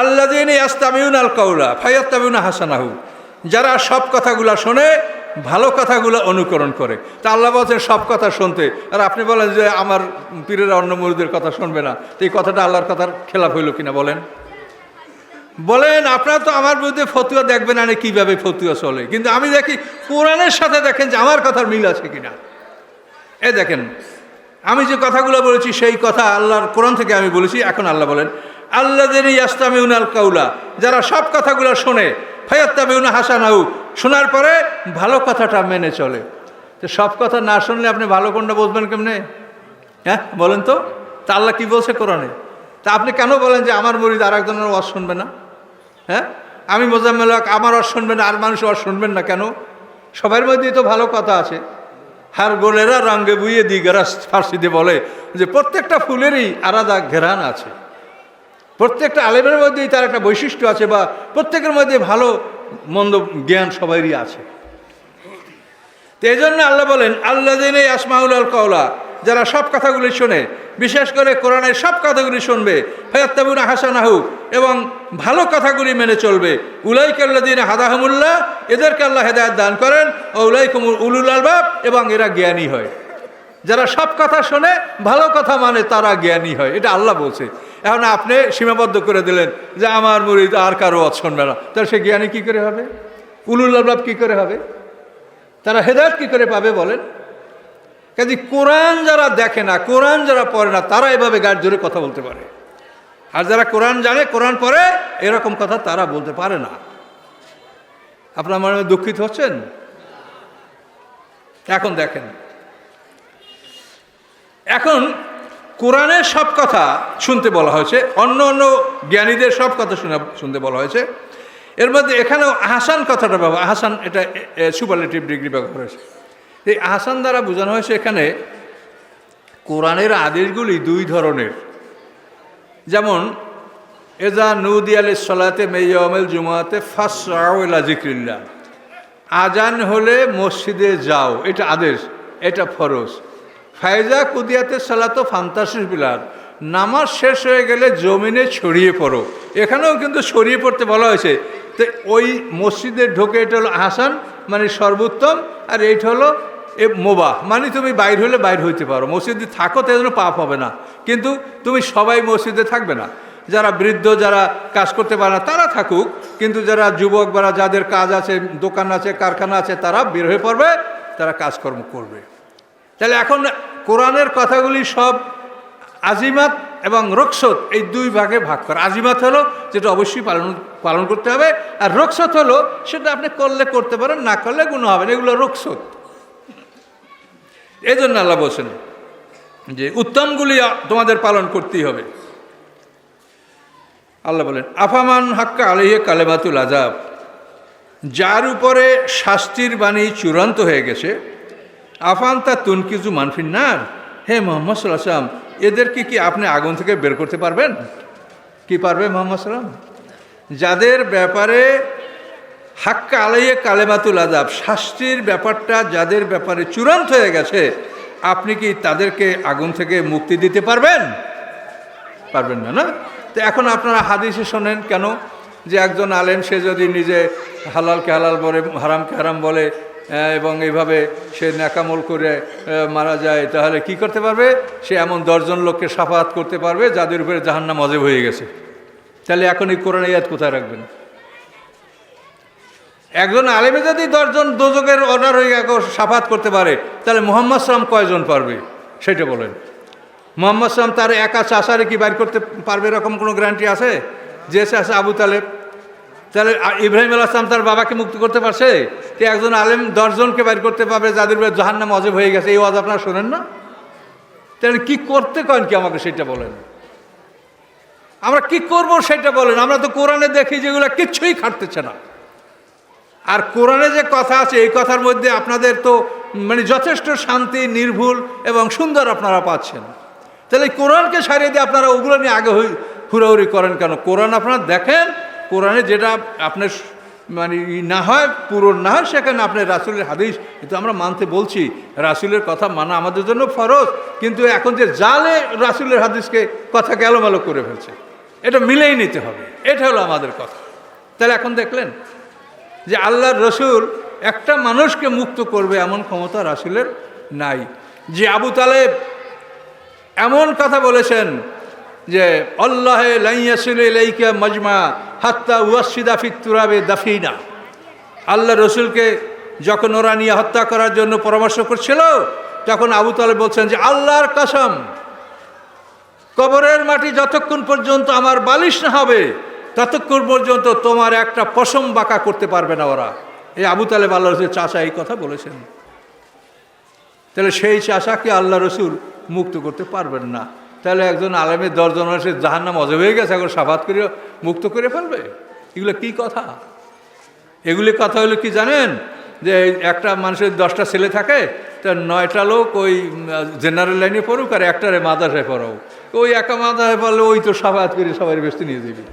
আল্লা দিন ইয়াস্তামিউন আল কাউলা ফাইয়াত্তামিউন হাসানাহু, যারা সব কথাগুলো শোনে, ভালো কথাগুলো অনুকরণ করে। তা আল্লাহ বলছেন, সব কথা শুনতে। আর আপনি বলেন যে, আমার পীরের অন্য মুরুদের কথা শুনবে না। তো এই কথাটা আল্লাহর কথার খেলাফ হইল কিনা বলেন? বলেন, আপনারা তো আমার বিরুদ্ধে ফতুয়া দেখবেন না কীভাবে ফতুয়া চলে। কিন্তু আমি দেখি, কোরআনের সাথে দেখেন যে আমার কথার মিল আছে কিনা। এ দেখেন, আমি যে কথাগুলো বলেছি, সেই কথা আল্লাহর কোরআন থেকে আমি বলেছি, এখন আল্লাহ বলেন আল্লাহ দিন ইয়াস্তামিউন আল কাউলা যারা সব কথাগুলো শোনে ফায়াত্তামিউন হাসানাহু, শোনার পরে ভালো কথাটা মেনে চলে। তো সব কথা না শুনলে আপনি ভালো কোনটা বুঝবেন কেমনে? হ্যাঁ বলেন তো। তা আল্লাহ কী বলছে কোরআনে? তা আপনি কেন বলেন যে আমার মরিদ আর একজনের ওয়াজ শুনবে না? হ্যাঁ আমি মোজাম্মেল আমার ওয়াজ শুনবেন আর মানুষ ওয়াজ শুনবেন না কেন? সবার মধ্যেই তো ভালো কথা আছে। হার গোলেরা রঙ্গে বুইয়ে দি গেরাস ফার্সিতে বলে যে প্রত্যেকটা ফুলেরই আলাদা ঘেরান আছে। প্রত্যেকটা আলেমের মধ্যেই তার একটা বৈশিষ্ট্য আছে বা প্রত্যেকের মধ্যে ভালো, মন্দ জ্ঞান সবারই আছে। তো এই জন্য আল্লাহ বলেন আল্লাহ দিনে আসমাউল আল কাউলা যারা সব কথাগুলি শোনে, বিশেষ করে কোরআনের সব কথাগুলি শুনবে, ফয়াত্তাবুন হাসানাহু, এবং ভালো কথাগুলি মেনে চলবে। উলাইকাল্লাদিন হাদাহমুল্লাহ, এদেরকে আল্লাহ হেদায়ত দান করেন, ও উলাইকুম উলুল আলবাব, এবং এরা জ্ঞানী হয়। যারা সব কথা শোনে, ভালো কথা মানে তারা জ্ঞানী হয়। এটা আল্লাহ বলছে। এখন আপনি সীমাবদ্ধ করে দিলেন যে আমার মুরিদ আর কারও শুনবে না। তাহলে সে জ্ঞানী কী করে হবে? উলুল আলবাব কী করে হবে? তারা হেদায়ত কী করে পাবে বলেন? কাজে কোরআন যারা দেখে না, কোরআন যারা পড়ে না, তারা এভাবে গাছ জোরে কথা বলতে পারে। আর যারা কোরআন জানে, কোরআন পড়ে, এরকম কথা তারা বলতে পারে না। আপনার মনে দুঃখিত হচ্ছেন? এখন দেখেন। এখন কোরআনের সব কথা শুনতে বলা হয়েছে, অন্য অন্য জ্ঞানীদের সব কথা শুনে, শুনতে বলা হয়েছে। এর মধ্যে এখানেও আহসান কথাটা ব্যবহার, আহসান এটা সুপারলেটিভ ডিগ্রি ব্যবহার হয়েছে। এই আহসান দ্বারা বোঝানো হয়েছে এখানে, কোরআনের আদেশগুলি দুই ধরনের। যেমন, এজা নৌদি আলী সলাতে মেয়ামেল জুমাতে জিক্রিল্লা আজান হলে মসজিদে যাও, এটা আদেশ, এটা ফরজ। ফায়জা কুদিয়াতে সালাতো ফান্তাসিস বিলাদ নামাজ শেষ হয়ে গেলে জমিনে ছড়িয়ে পড়ো। এখানেও কিন্তু ছড়িয়ে পড়তে বলা হয়েছে। তো ওই মসজিদে ঢোকে এটা হলো আহসান মানে সর্বোত্তম, আর এইটা হলো এ মোবা মানে তুমি বাইর হলে বাইর হইতে পারো। মসজিদে থাকো তাই জন্য পাপ হবে না। কিন্তু তুমি সবাই মসজিদে থাকবে না। যারা বৃদ্ধ, যারা কাজ করতে পারে না, তারা থাকুক। কিন্তু যারা যুবক বা যাদের কাজ আছে, দোকান আছে, কারখানা আছে, তারা বের হয়ে পড়বে, তারা কাজকর্ম করবে। তাহলে এখন কোরআনের কথাগুলি সব আজিমাত এবং রক্ষত এই দুই ভাগে ভাগ করা। আজিমাত হলো যেটা অবশ্যই পালন পালন করতে হবে, আর রক্ষত হলো সেটা আপনি করলে করতে পারেন, না করলে গুণ হবে না, এগুলো রক্সত। এই জন্য আল্লাহ বলছেন যে উত্তমগুলি তোমাদের পালন করতেই হবে। আল্লাহ বলেন, আফামান হাক্কা আলিহে কালেমাতুল আজাব যার উপরে শাস্তির বাণী চূড়ান্ত হয়ে গেছে আফান তা তুনকিজু মানফিন নার হে মোহাম্মদ সাল্লাম এদেরকে কি আপনি আগুন থেকে বের করতে পারবেন? কি পারবে মোহাম্মদ সাল্লাম যাদের ব্যাপারে হাক্কা আলাইয়ে কালেমাতুল আজাব শাস্তির ব্যাপারটা যাদের ব্যাপারে চূড়ান্ত হয়ে গেছে, আপনি কি তাদেরকে আগুন থেকে মুক্তি দিতে পারবেন? পারবেন না না? তো এখন আপনারা হাদিসে শোনেন কেন? যে একজন আলেম, সে যদি নিজে হালালকে হালাল বলে, হারামকে হারাম বলে এবং এইভাবে সে ন্যাকামল করে মারা যায়, তাহলে কি করতে পারবে? সে এমন দশজন লোককে সাফাত করতে পারবে যাদের উপরে জাহান্নাম অজেব হয়ে গেছে। তাহলে এখন এই কোরআন ইয়াদ কোথায় রাখবেন? একজন আলেমে যদি দশজন দোজকের অর্ডার হয়ে গেল, সাফাত করতে পারে, তাহলে মোহাম্মদ সালাম কয়জন পারবে? সেটা বলেন। মোহাম্মদ সালাম তার একা চাষারে কি বাইর করতে পারবে এরকম কোনো গ্যারান্টি আছে? যে আছে আবু তালেব তাহলে ইব্রাহিম আলাহাম তার বাবাকে মুক্ত করতে পারছে? যে একজন আলেম দশজনকে বাইর করতে পারবে, যাদের জাহান নাম অজেব হয়ে গেছে, এই ওয়াজ আপনারা শোনেন না? তাহলে কি করতে করেন কি আমাকে সেটা বলেন? আমরা কি করব সেটা বলেন? আমরা তো কোরআনে দেখি যেগুলো কিচ্ছুই খাটতেছে না। আর কোরআনে যে কথা আছে, এই কথার মধ্যে আপনাদের তো মানে যথেষ্ট শান্তি, নির্ভুল এবং সুন্দর আপনারা পাচ্ছেন। তাহলে কোরআনকে সারিয়ে দিয়ে আপনারা ওগুলো নিয়ে আগে হুড়াহুড়ি করেন কেন? কোরআন আপনারা দেখেন কোরআনে যেটা আপনার মানে না হয়, পূরণ না হয়, সেখানে আপনার রাসুলের হাদিস কিন্তু আমরা মানতে বলছি। রাসুলের কথা মানা আমাদের জন্য ফরজ, কিন্তু এখন যে জালে রাসুলের হাদিসকে কথা গেলোমেলো করে ফেলছে, এটা মিলেই নিতে হবে। এটা হলো আমাদের কথা। তাহলে এখন দেখলেন যে আল্লাহর রসুল একটা মানুষকে মুক্ত করবে এমন ক্ষমতা রাসুলের নাই। যে আবু তালেব এমন কথা বলেছেন যে অল্লাহে লাইয়াসিলাইকা মজমা হাত্তা ওয়াসিদা ফিতুরাবে দাফিনা। আল্লাহ রসুলকে যখন ওরা নিয়ে হত্যা করার জন্য পরামর্শ করছিল, তখন আবু তালেব বলছেন যে, আল্লাহর কসম, কবরের মাটি যতক্ষণ পর্যন্ত আমার বালিশ না হবে, ততক্ষণ পর্যন্ত তোমার একটা পশম বাঁকা করতে পারবে না ওরা। এই আবু তালেব আল্লাহ রসুল চাষা এই কথা বলেছেন। তাহলে সেই চাষাকে আল্লাহ রসুল মুক্ত করতে পারবেন না। তাহলে একজন আলেমের দশজন এসে জাহার নাম অজব হয়ে গেছে, এখন সাফাত করে মুক্ত করে ফেলবে? এগুলো কি কথা? এগুলি কথা হলো কি জানেন? যে একটা মানুষের দশটা ছেলে থাকে, তা নয়টা লোক ওই জেনারেল লাইনে পড়ুক আর একটারে মাদাসায় পড়াও। ওই একা মাদাসায় পড়লে ওই তো সাফাত করে সবাই ব্যস্ত নিয়ে যাবে।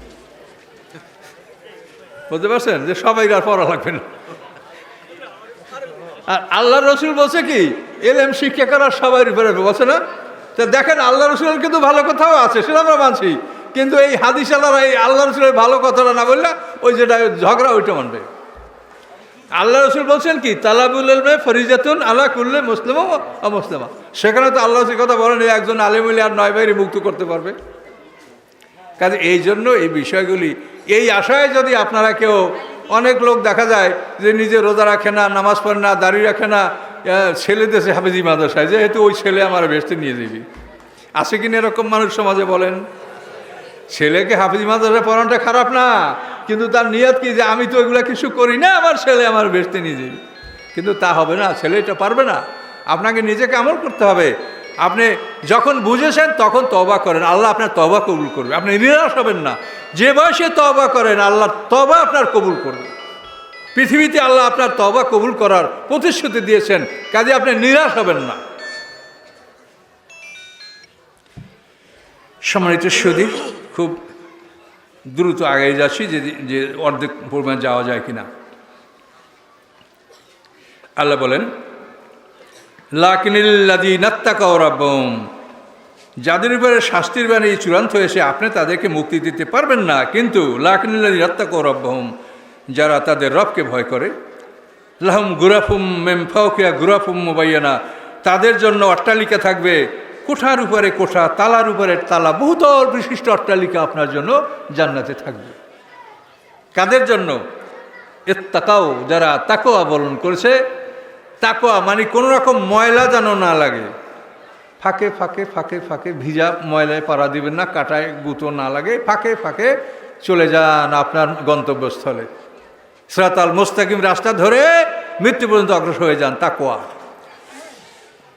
বুঝতে পারছেন? যে সবাই আর পড়া লাগবে না। আর আল্লাহ রসুল বলছে কি এলএম শিক্ষা করার সবাই বলছে না? তো দেখেন, আল্লাহ রসুলের কিন্তু ভালো কথাও আছে, সেটা আমরা মানছি। কিন্তু এই হাদিস আল্লাহর এই আল্লাহ রসুলের ভালো কথাটা না বললে ওই যেটা ঝগড়া, ওইটা মানবে। আল্লাহ রসুল বলছেন কি, তালাবুল এলমে ফরিজাতুন আল্লাহ করলে মুসলিম অমুসলিমা। সেখানে তো আল্লাহ রসুল কথা বলেন একজন আলিমুলি আর নয় বাইরে মুক্ত করতে পারবে। কাজে এই জন্য এই বিষয়গুলি, এই আশায় যদি আপনারা কেউ অনেক লোক দেখা যায় যে নিজে রোজা রাখে না, নামাজ পড়ে না, দাড়ি রাখে না ছেলে দেশে হাফিজি মাদ্রাসায়, যেহেতু ওই ছেলে আমার বেসতে নিয়ে যাবি। আছে কিনা এরকম মানুষ সমাজে বলেন? ছেলেকে হাফিজ মাদ্রাসায় পড়ানোটা খারাপ না, কিন্তু তার নিয়ত কি যে আমি তো এগুলো কিছু করি না, আমার ছেলে আমার বেসতে নিয়ে যাবি। কিন্তু তা হবে না, ছেলে এটা পারবে না। আপনাকে নিজেকে আমল করতে হবে। আপনি যখন বুঝেছেন, তখন তবা করেন। আল্লাহ আপনার তবা কবুল করবে। আপনি নিরাশ হবেন না। যে বয়সে তবা করেন, আল্লাহ তবা আপনার কবুল করবে। পৃথিবীতে আল্লাহ আপনার তবা কবুল করার প্রতিশ্রুতি দিয়েছেন, কাজে আপনি নিরাশ হবেন না। সম্মানিত সুদী খুব দ্রুত আগে যাচ্ছি, যে যে অর্ধেক পরিমাণ যাওয়া যায় কিনা। আল্লাহ বলেন লাকিনিল্লাদি নাত্তাকাওরাবম যাদের উপরে শাস্তির বাণী চূড়ান্ত হয়েছে, আপনি তাদেরকে মুক্তি দিতে পারবেন না। কিন্তু লাকিনিল্লাদি নাত্তাকাওরাবম যারা তাদের রবকে ভয় করে। লাহম গুরাফুম মেম মেমফাউকিয়া গুরাফুম মোবাইয়ানা। তাদের জন্য অট্টালিকা থাকবে। কোঠার উপরে কোঠা, তালার উপরে তালা, বহুতল বিশিষ্ট অট্টালিকা আপনার জন্য জান্নাতে থাকবে। কাদের জন্য? এর তাকাও যারা তাকোয়া বলন করেছে। তাকোয়া মানে কোনো রকম ময়লা যেন না লাগে। ফাঁকে ফাঁকে ফাঁকে ফাঁকে ভিজা ময়লায় পাড়া দিবেন না, কাটায় গুঁতো না লাগে। ফাঁকে ফাঁকে চলে যান আপনার গন্তব্যস্থলে। সরাতাল মোস্তাকিম রাস্তা ধরে মৃত্যু পর্যন্ত অগ্রসর হয়ে যান তাকোয়া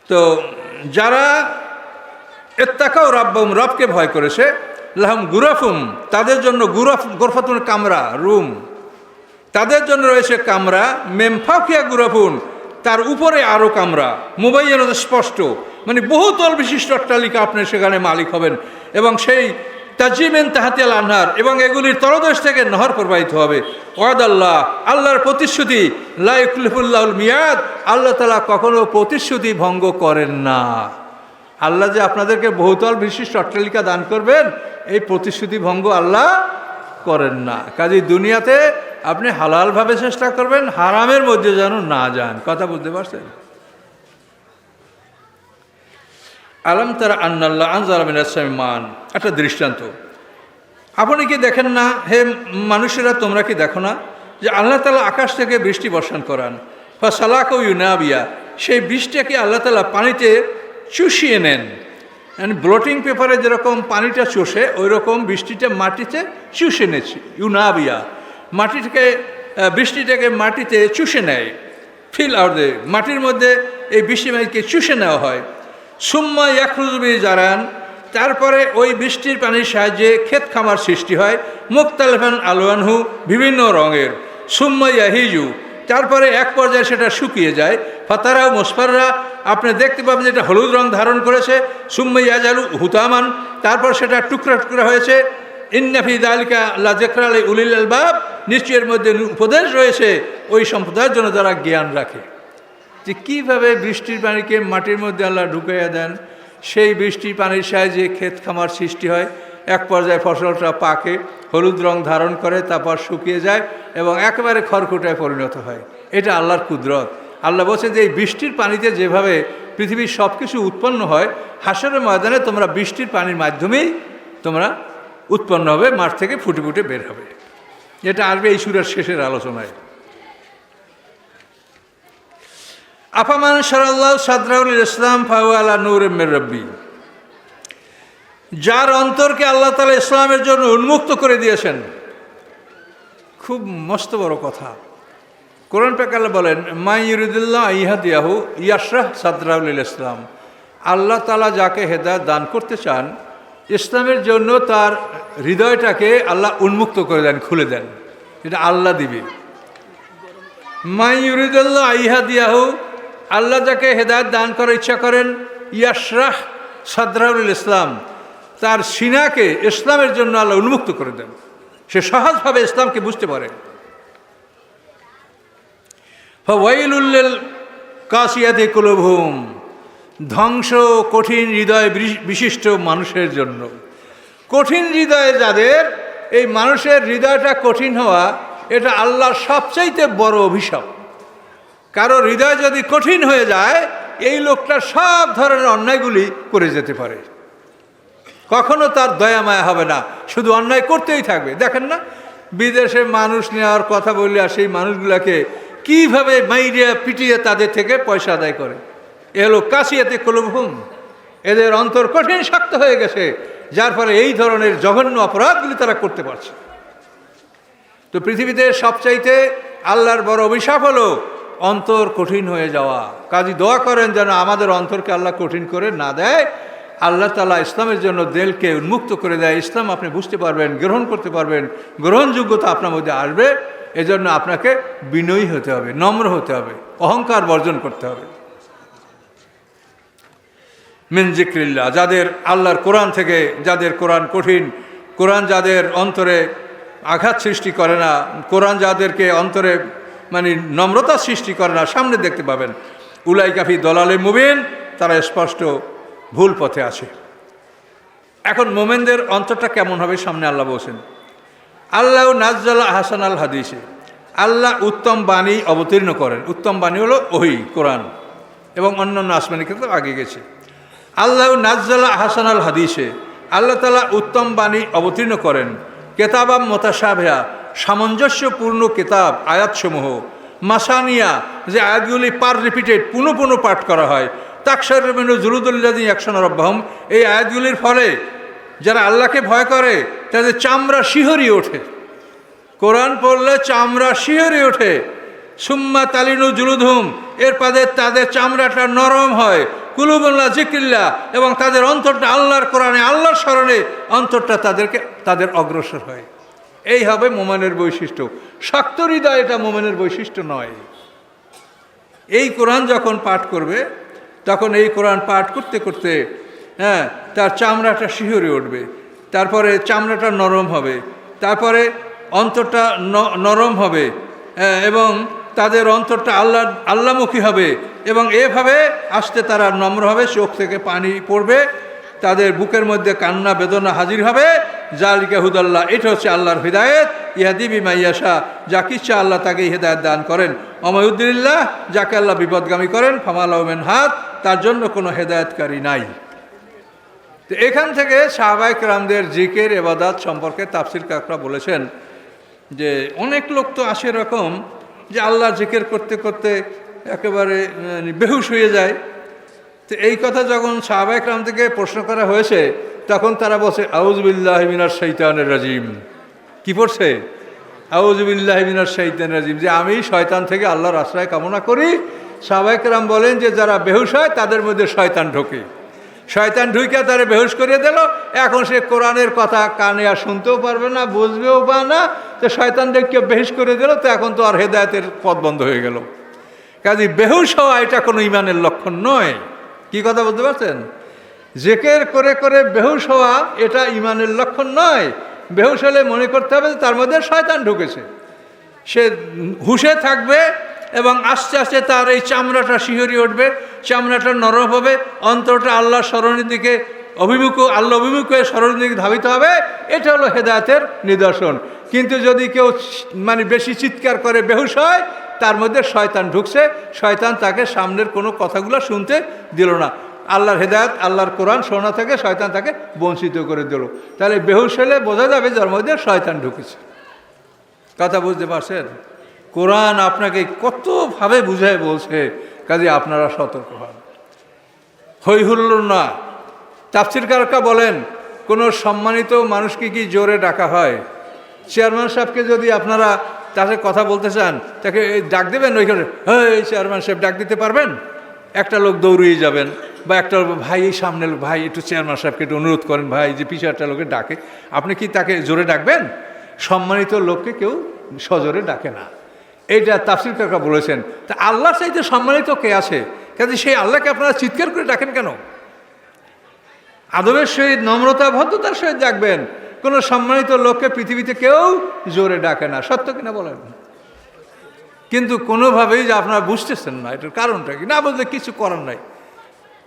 তো যারা এত্তাকাও রাব্বম রবকে ভয় করেছে, লাহম গুরাফুম, তাদের জন্য গুরফ, গোরফাতুন কামরা, রুম। তাদের জন্য রয়েছে কামরা মেমফাকিয়া গুরাফুন, তার উপরে আরও কামরা। মোবাইল স্পষ্ট মানে বহুতল বিশিষ্ট অট্টালিকা আপনি সেখানে মালিক হবেন। এবং সেই তাজিমেন তাহাতিয়াল আনহার, এবং এগুলির তলদেশ থেকে নহর প্রবাহিত হবে। ওয়াদ আল্লাহ আল্লাহর প্রতিশ্রুতি লাইকুলিফুল্লাহুল মিয়াদ, আল্লাহ তালা কখনো প্রতিশ্রুতি ভঙ্গ করেন না। আল্লাহ যে আপনাদেরকে বহুতল বিশিষ্ট অট্টালিকা দান করবেন, এই প্রতিশ্রুতি ভঙ্গ আল্লাহ করেন না। কাজে দুনিয়াতে আপনি হালালভাবে চেষ্টা করবেন, হারামের মধ্যে যেন না যান। কথা বুঝতে পারছেন? আলম তারা আন্নাল্লাহ আনজালামিন মান একটা দৃষ্টান্ত। আপনি কি দেখেন না? হে মানুষেরা, তোমরা কি দেখো না? যে আল্লাহ তালা আকাশ থেকে বৃষ্টি বর্ষণ করান। বা ও ইউনাবিয়া। সেই বৃষ্টিকে আল্লাহ তালা পানিতে চুষিয়ে নেন। মানে ব্লোটিং পেপারে যেরকম পানিটা চষে ওই রকম বৃষ্টিটা মাটিতে চুষে নেছি ইউনাবিয়া। মাটিটাকে বৃষ্টিটাকে মাটিতে চুষে নেয়। ফিল আউট মাটির মধ্যে এই বৃষ্টি মাটিকে চুষে নেওয়া হয়। সুম্মা ইয়াকরুজবি জারান। তারপরে ওই বৃষ্টির পানির সাহায্যে ক্ষেত খামার সৃষ্টি হয় মুক্তালেফান আলোয়ানহু বিভিন্ন রঙের। সুম্মা ইয়াহিজু, তারপরে এক পর্যায়ে সেটা শুকিয়ে যায়। ফাতারা মুসফাররা, আপনি দেখতে পাবেন যেটা হলুদ রং ধারণ করেছে। সুম্মা ইয়াজালু হুতামান, তারপর সেটা টুকরা টুকরা হয়েছে। ইন্নাফি দালিকা লাজেকরাল উলিল আলবাব নিশ্চয়ের মধ্যে উপদেশ রয়েছে, ওই সম্প্রদায়ের জন্য যারা জ্ঞান রাখে। যে কীভাবে বৃষ্টির পানিকে মাটির মধ্যে আল্লাহ ঢুকাইয়া দেন, সেই বৃষ্টির পানির সাহায্যে ক্ষেত খামার সৃষ্টি হয়। এক পর্যায়ে ফসলটা পাকে, হলুদ রং ধারণ করে, তারপর শুকিয়ে যায় এবং একেবারে খড়কুটায় পরিণত হয়। এটা আল্লাহর কুদরত। আল্লাহ বলছে যে এই বৃষ্টির পানিতে যেভাবে পৃথিবীর সব কিছু উৎপন্ন হয়, হাসরের ময়দানে তোমরা বৃষ্টির পানির মাধ্যমেই তোমরা উৎপন্ন হবে, মাঠ থেকে ফুটে ফুটে বের হবে। এটা আসবে এই সুরের শেষের আলোচনায়। আফামান সরাল্লাহ সাদরাউল ইসলাম ফাওয়ালা নূর এমের রব্বি। যার অন্তরকে আল্লাহ তালা ইসলামের জন্য উন্মুক্ত করে দিয়েছেন। খুব মস্ত বড় কথা। কোরআন পেকাল বলেন মাই ইউরিদুল্লাহ ইহাদিয়াহু ইয়াশরাহ সাদরাউল ইসলাম। আল্লাহ তালা যাকে হেদায়ত দান করতে চান, ইসলামের জন্য তার হৃদয়টাকে আল্লাহ উন্মুক্ত করে দেন, খুলে দেন। এটা আল্লাহ দিবে। মাই ইউরিদুল্লাহ ইহাদিয়াহু আল্লাহ যাকে হেদায়ত দান করার ইচ্ছা করেন, ইয়াশরাহ সাদরাউল ইসলাম, তার সিনাকে ইসলামের জন্য আল্লাহ উন্মুক্ত করে দেন। সে সহজভাবে ইসলামকে বুঝতে পারে। ওয়াইলুল্লেল কাশিয়াতে কুলভূম ধ্বংস কঠিন হৃদয় বিশি- বিশিষ্ট মানুষের জন্য। কঠিন হৃদয়ে যাদের, এই মানুষের হৃদয়টা কঠিন হওয়া, এটা আল্লাহর সবচাইতে বড় অভিশাপ। কারও হৃদয় যদি কঠিন হয়ে যায়, এই লোকটা সব ধরনের অন্যায়গুলি করে যেতে পারে। কখনো তার দয়া মায়া হবে না, শুধু অন্যায় করতেই থাকবে। দেখেন না, বিদেশে মানুষ নেওয়ার কথা বললে আর সেই মানুষগুলোকে কীভাবে মাইরিয়া পিটিয়ে তাদের থেকে পয়সা আদায় করে? এ হলো কাশিয়াতে কলভুম এদের অন্তর কঠিন শক্ত হয়ে গেছে, যার ফলে এই ধরনের জঘন্য অপরাধগুলি তারা করতে পারছে। তো পৃথিবীতে সবচাইতে আল্লাহর বড় অভিশাপ হলো অন্তর কঠিন হয়ে যাওয়া। কাজী দোয়া করেন যেন আমাদের অন্তরকে আল্লাহ কঠিন করে না দেয়। আল্লাহ তালা ইসলামের জন্য দেলকে উন্মুক্ত করে দেয়। ইসলাম আপনি বুঝতে পারবেন, গ্রহণ করতে পারবেন। গ্রহণযোগ্যতা আপনার মধ্যে আসবে। এজন্য আপনাকে বিনয়ী হতে হবে, নম্র হতে হবে, অহংকার বর্জন করতে হবে। মিন জিক্রিল্লা যাদের আল্লাহর কোরআন থেকে, যাদের কোরআন কঠিন, কোরআন যাদের অন্তরে আঘাত সৃষ্টি করে না, কোরআন যাদেরকে অন্তরে মানে নম্রতা সৃষ্টি করে না, সামনে দেখতে পাবেন। উলাই কাফি দলালে মুবিন, তারা স্পষ্ট ভুল পথে আছে। এখন মোমেনদের অন্তরটা কেমন হবে সামনে আল্লাহ বলছেন। আল্লাহ নাজ্জাল হাসান আল হাদিসে, আল্লাহ উত্তম বাণী অবতীর্ণ করেন। উত্তম বাণী হলো ওহি, কোরআন এবং অন্যান্য আসমানি ক্ষেত্রে আগে গেছে। আল্লাহ নাজ্জাল হাসান আল হাদিসে, আল্লাহ তালা উত্তম বাণী অবতীর্ণ করেন। কেতাবাম মোতাসাভেয়া সামঞ্জস্যপূর্ণ কেতাব, আয়াতসমূহ। মাসানিয়া, যে আয়াতগুলি পার রিপিটেড, পুনঃ পুনঃ পাঠ করা হয়। তাকসার রবীন্দ্র জুলুদুল্লাদিন একশন রব্বাহম, এই আয়াতগুলির ফলে যারা আল্লাহকে ভয় করে, তাদের চামড়া শিহরি ওঠে। কোরআন পড়লে চামড়া শিহরি ওঠে। সুম্মা তালিনু জুলুধুম এর পাদে তাদের চামড়াটা নরম হয়। কুলুবুল্লাহ জিকিল্লা এবং তাদের অন্তরটা আল্লাহর কোরআনে, আল্লাহর স্মরণে অন্তরটা তাদেরকে, তাদের অগ্রসর হয়। এই হবে মোমেনের বৈশিষ্ট্য। শক্ত হৃদয় এটা মোমেনের বৈশিষ্ট্য নয়। এই কোরআন যখন পাঠ করবে তখন এই কোরআন পাঠ করতে করতে হ্যাঁ তার চামড়াটা শিহরে উঠবে তারপরে চামড়াটা নরম হবে তারপরে অন্তরটা নরম হবে হ্যাঁ, এবং তাদের অন্তরটা আল্লাহ আল্লামুখী হবে এবং এভাবে আসতে তারা নম্র হবে চোখ থেকে পানি পড়বে তাদের বুকের মধ্যে কান্না, বেদনা হাজির হবে। জালিকা হুদাল্লাহ, এটা হচ্ছে আল্লাহর হৃদায়ত। ইহাদিবি মাইয়াশা যাকে ইচ্ছা আল্লাহ তাকে হেদায়ত দান করেন। অময়ুদ্দিল্লাহ যাকে আল্লাহ বিপদগামী করেন ফামালাউমেন হাত তার জন্য কোনো হেদায়তকারী নাই। তো এখান থেকে সাহবাইক রামদের জিকের এবাদাত সম্পর্কে তাফসির কাকরা বলেছেন যে, অনেক লোক তো আসে এরকম যে আল্লাহ জিকের করতে করতে একেবারে বেহুশ হয়ে যায়। তো এই কথা যখন সাহবাইক রাম থেকে প্রশ্ন করা হয়েছে, তখন তারা বলছে আউজবিল্লাহ মিনার শৈতানের রাজিম। কি পড়ছে? আউজবিল্লাহ মিনার শৈতানের রাজিম। যে আমি শয়তান থেকে আল্লাহর আশ্রয় কামনা করি। সাহবাইক রাম বলেন যে, যারা বেহুশ হয়, তাদের মধ্যে শয়তান ঢোকে। শয়তান ঢুইকে তারা বেহুশ করিয়ে দিল। এখন সে কোরআনের কথা কানে আর শুনতেও পারবে না, বুঝবেও বা না। তো শয়তান দেখকে বেহুশ করে দিল, তো এখন তো আর হেদায়তের পথ বন্ধ হয়ে গেল। কাজে বেহুশ হওয়া এটা কোনো ইমানের লক্ষণ নয়। কি কথা বলতে পারছেন? জেকের করে করে বেহুশ হওয়া এটা ইমানের লক্ষণ নয়। বেহুশ হলে মনে করতে হবে যে তার মধ্যে শয়তান ঢুকেছে। সে হুশে থাকবে এবং আস্তে আস্তে তার এই চামড়াটা শিহরি উঠবে, চামড়াটা নরম হবে, অন্তরটা আল্লাহ স্মরণের দিকে অভিমুখ আল্লাহ অভিমুখ হয়ে সরল দিকে ধাবিত হবে, এটা হলো হেদায়তের নিদর্শন। কিন্তু যদি কেউ মানে বেশি চিৎকার করে বেহুশ হয় তার মধ্যে শয়তান ঢুকছে, শয়তান তাকে সামনের কোনো কথাগুলো শুনতে দিল না। আল্লাহর হেদায়ত, আল্লাহর কোরআন শোনা থেকে শয়তান তাকে বঞ্চিত করে দিল। তাহলে বেহুশ হলে বোঝা যাবে যার মধ্যে শয়তান ঢুকেছে। কথা বুঝতে পারছেন? কোরআন আপনাকে কতভাবে বুঝায় বলছে, কাজে আপনারা সতর্ক হন। হই হুল্লোর না। তাফসির কারকা বলেন, কোনো সম্মানিত মানুষকে কি জোরে ডাকা হয়? চেয়ারম্যান সাহেবকে যদি আপনারা তাকে কথা বলতে চান, তাকে ডাক দেবেন ওইখানে এই চেয়ারম্যান সাহেব, ডাক দিতে পারবেন? একটা লোক দৌড়িয়ে যাবেন বা একটা ভাই এই সামনে, ভাই, একটু চেয়ারম্যান সাহেবকে একটু অনুরোধ করেন, ভাই, যে পিছনে একটা লোকে ডাকে, আপনি কি তাকে জোরে ডাকবেন? সম্মানিত লোককে কেউ সজোরে ডাকে না। এইটা তাফসির কাকা বলেছেন। তা আল্লাহর চাইতে সম্মানিত কে আছে? কাজে সেই আল্লাহকে আপনারা চিৎকার করে ডাকেন কেন? আদবের সহিত নম্রতা, ভদ্রতার সহিত ডাকবেন। কোনো সম্মানিত লোককে পৃথিবীতে কেউ জোরে ডাকে না। সত্য কিনা বলেন? কিন্তু কোনোভাবেই যে আপনারা বুঝতেছেন না, এটার কারণটা কি? না বুঝলে কিছু করার নাই।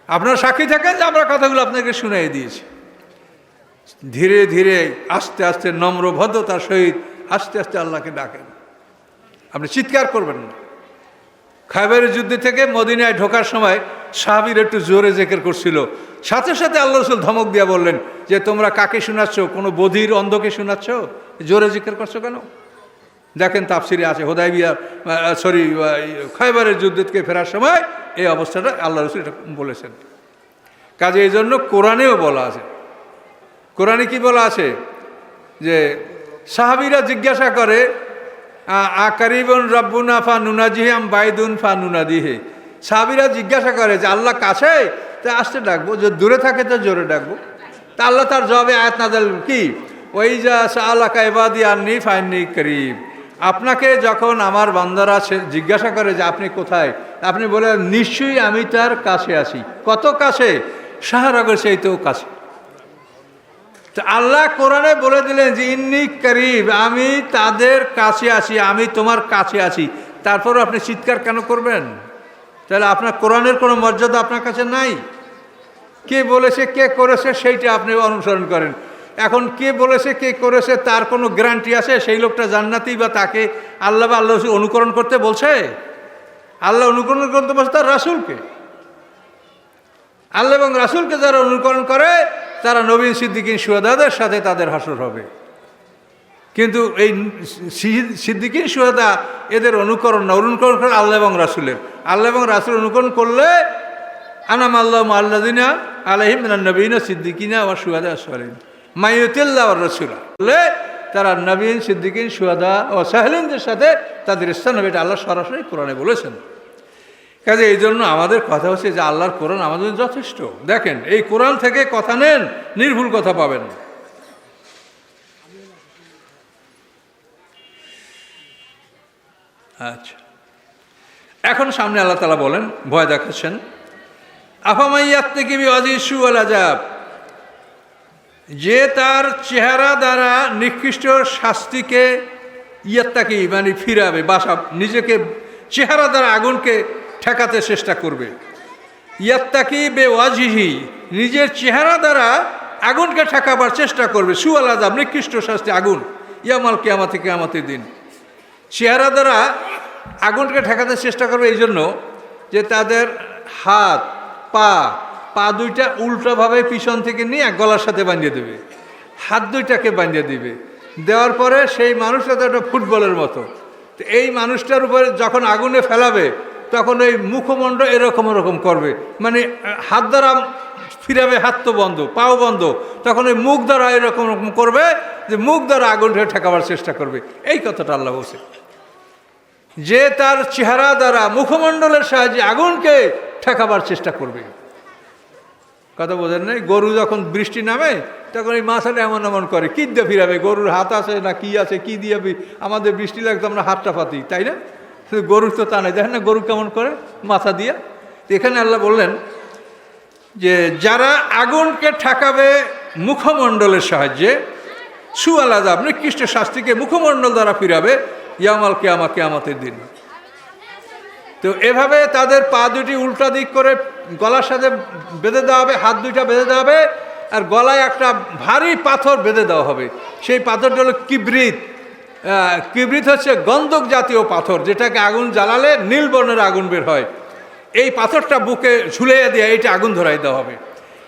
আপনারা সাক্ষী থাকেন যে আমরা কথাগুলো আপনাকে শুনিয়ে দিয়েছি। ধীরে ধীরে আস্তে আস্তে নম্র ভদ্রতার সহিত আস্তে আস্তে আল্লাহকে ডাকেন। আপনি চিৎকার করবেন না। খাইবারের যুদ্ধে থেকে মদিনায় ঢোকার সময় সাহাবির একটু জোরে জেকের করছিল। সাথে সাথে আল্লাহ রসুল ধমক দিয়া বললেন যে, তোমরা কাকে শোনাচ্ছ? কোনো বধির অন্ধকে শোনাচ্ছ? জোরে জিকের করছ কেন? দেখেন তাপসিরে আছে হোদাই বিয়ার সরি খাইবারের যুদ্ধ থেকে ফেরার সময় এই অবস্থাটা আল্লাহ রসুল এটা বলেছেন। কাজে এই জন্য কোরআনেও বলা আছে। কোরআনে কি বলা আছে? যে, সাহাবিরা জিজ্ঞাসা করে আকারিবন রব্বুনা ফা নুনাজিহাম বাইদুন ফা নুনাদিহে। সাবিরা জিজ্ঞাসা করে যে, আল্লাহ কাছে? তা আসতে ডাকবো, যে দূরে থাকে তো জোরে ডাকবো। তা আল্লাহ তার জবাবে আয়াত নাদাল কি? ওই যা আল্লাহ কাইবাদি আননি ফাইননি করিব। আপনাকে যখন আমার বান্দারা জিজ্ঞাসা করে যে, আপনি কোথায়? আপনি বলে নিশ্চয়ই আমি তার কাছে আছি কত কাছে? সাহারাগর সেই তো কাছে। আল্লাহ কোরআনে বলে দিলেন যে, ইন্নি করিব, আমি তাদের কাছে আছি, আমি তোমার কাছে আছি। তারপরও আপনি চিৎকার কেন করবেন? তাহলে আপনার কোরআনের কোনো মর্যাদা আপনার কাছে নাই। কে বলেছে, কে করেছে, সেইটা আপনি অনুসরণ করেন। এখন কে বলেছে, কে করেছে, তার কোনো গ্যারান্টি আছে? সেই লোকটা জান্নাতি বা তাকে আল্লাহ বা আল্লাহ অনুকরণ করতে বলছে? আল্লাহ অনুকরণ করতে বলছে তার রাসুলকে। আল্লাহ এবং রাসুলকে যারা অনুকরণ করে তারা নবীন সিদ্দিকিন সুয়াদাদের সাথে তাদের হাসর হবে। কিন্তু এই সিদ্দিকিন সুয়াদা এদের অনুকরণ না অনুকরণ করে আল্লাহ এবং রাসুলের। আল্লাহ এবং রাসুল অনুকরণ করলে আনাম আল্লাহ আল্লাদিনা আলহিম নবীন সিদ্দিকিনা ও সুয়াদা সালিন মাইয়তুল্লাহ রসুলা। বলে তারা নবীন, সিদ্দিকিন সুয়াদা ও সাহলিনদের সাথে তাদের স্থান হবে। এটা আল্লাহ সরাসরি কোরআনে বলেছেন। কাজে এই জন্য আমাদের কথা হচ্ছে যে আল্লাহর কোরআন আমাদের যথেষ্ট। দেখেন, এই কোরআন থেকে কথা নেন, নির্ভুল কথা পাবেন আচ্ছা। এখন সামনে আল্লাহ তালা বলেন, ভয় দেখাচ্ছেন আফামাইয়াত থেকে অজিসু আলাজাব যে তার চেহারা দ্বারা নিকৃষ্ট শাস্তিকে ইয়াত্তাকি মানে ফিরাবে, বাসা, নিজেকে, চেহারা দ্বারা আগুনকে ঠেকাতে চেষ্টা করবে। ইয়াত্তাকি বে ওয়াজিহি নিজের চেহারা দ্বারা আগুনকে ঠেকাবার চেষ্টা করবে। সুয়াল আজাব নিকৃষ্ট শাস্তি, আগুন। ইয়ামাল কেয়ামাতে, কেয়ামাতের দিন। চেহারা দ্বারা আগুনকে ঠেকাতে চেষ্টা করবে এই জন্য যে তাদের হাত, পা পা দুইটা উল্টোভাবে পিছন থেকে নিয়ে গলার সাথে বাঁধিয়ে দেবে। হাত দুইটাকে বাঁধিয়ে দিবে। দেওয়ার পরে সেই মানুষটা তো একটা ফুটবলের মতো। তো এই মানুষটার উপরে যখন আগুনে ফেলাবে তখন ওই মুখমণ্ড এরকম এরকম করবে। মানে হাত দ্বারা ফিরাবে, হাত তো বন্ধ, পাও বন্ধ। তখন ওই মুখ দ্বারা এরকম এরকম করবে যে মুখ দ্বারা আগুনটা ঠেকাবার চেষ্টা করবে। এই কথাটা আল্লাহ বলছে যে তার চেহারা দ্বারা মুখমণ্ডলের সাহায্যে আগুনকে ঠেকাবার চেষ্টা করবে। কথা বোঝেন নাই? গরু যখন বৃষ্টি নামে, তখন এই মাথাটা এমন এমন করে কী দিয়ে ফিরাবে, গরুর হাত আছে না কি আছে, কি দিয়ে আমাদের বৃষ্টি লাগতো আমরা হাতটা পাতি তাই না? শুধু গরুর তো তা নেই দেখেন না গরু কেমন করে মাথা দিয়ে। এখানে আল্লাহ বললেন যে যারা আগুনকে ঠেকাবে মুখমণ্ডলের সাহায্যে সু সুয়াল আজাব নিকৃষ্ট শাস্তিকে মুখমণ্ডল দ্বারা ফিরাবে ইয়ামাল কেয়ামা কেয়ামতের দিন। তো এভাবে তাদের পা দুটি উল্টা দিক করে গলার সাথে বেঁধে দেওয়া হবে হাত দুইটা বেঁধে দেওয়া হবে আর গলায় একটা ভারী পাথর বেঁধে দেওয়া হবে। সেই পাথরটা হলো কিবরিত। আহ, কিবরিত হচ্ছে গন্ধক জাতীয় পাথর, যেটাকে আগুন জ্বালালে নীল বর্ণের আগুন বের হয়। এই পাথরটা বুকে ঝুলিয়ে দিয়ে এইটা আগুন ধরাই দেওয়া হবে।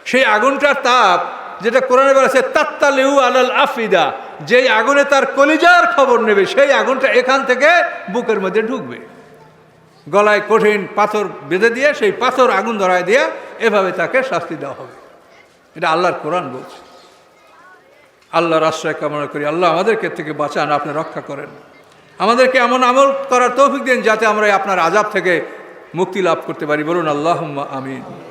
সেই আগুনটার তাপ, যেটা কোরআনে বলেছে তাত্তালেউ আলাল আফিদা, যেই আগুনে তার কলিজার খবর নেবে, সেই আগুনটা এখান থেকে বুকের মধ্যে ঢুকবে। গলায় কঠিন পাথর বেঁধে দিয়ে, সেই পাথর আগুন ধরায় দিয়ে এভাবে তাকে শাস্তি দেওয়া হবে। এটা আল্লাহর কোরআন বলছে। আল্লাহর আশ্রয় কামনা করি। আল্লাহ আমাদেরকে থেকে বাঁচান, আপনি রক্ষা করেন। আমাদেরকে এমন আমল করার তৌফিক দিন যাতে আমরা আপনার আজাব থেকে মুক্তি লাভ করতে পারি। বলুন আল্লাহ আমিন।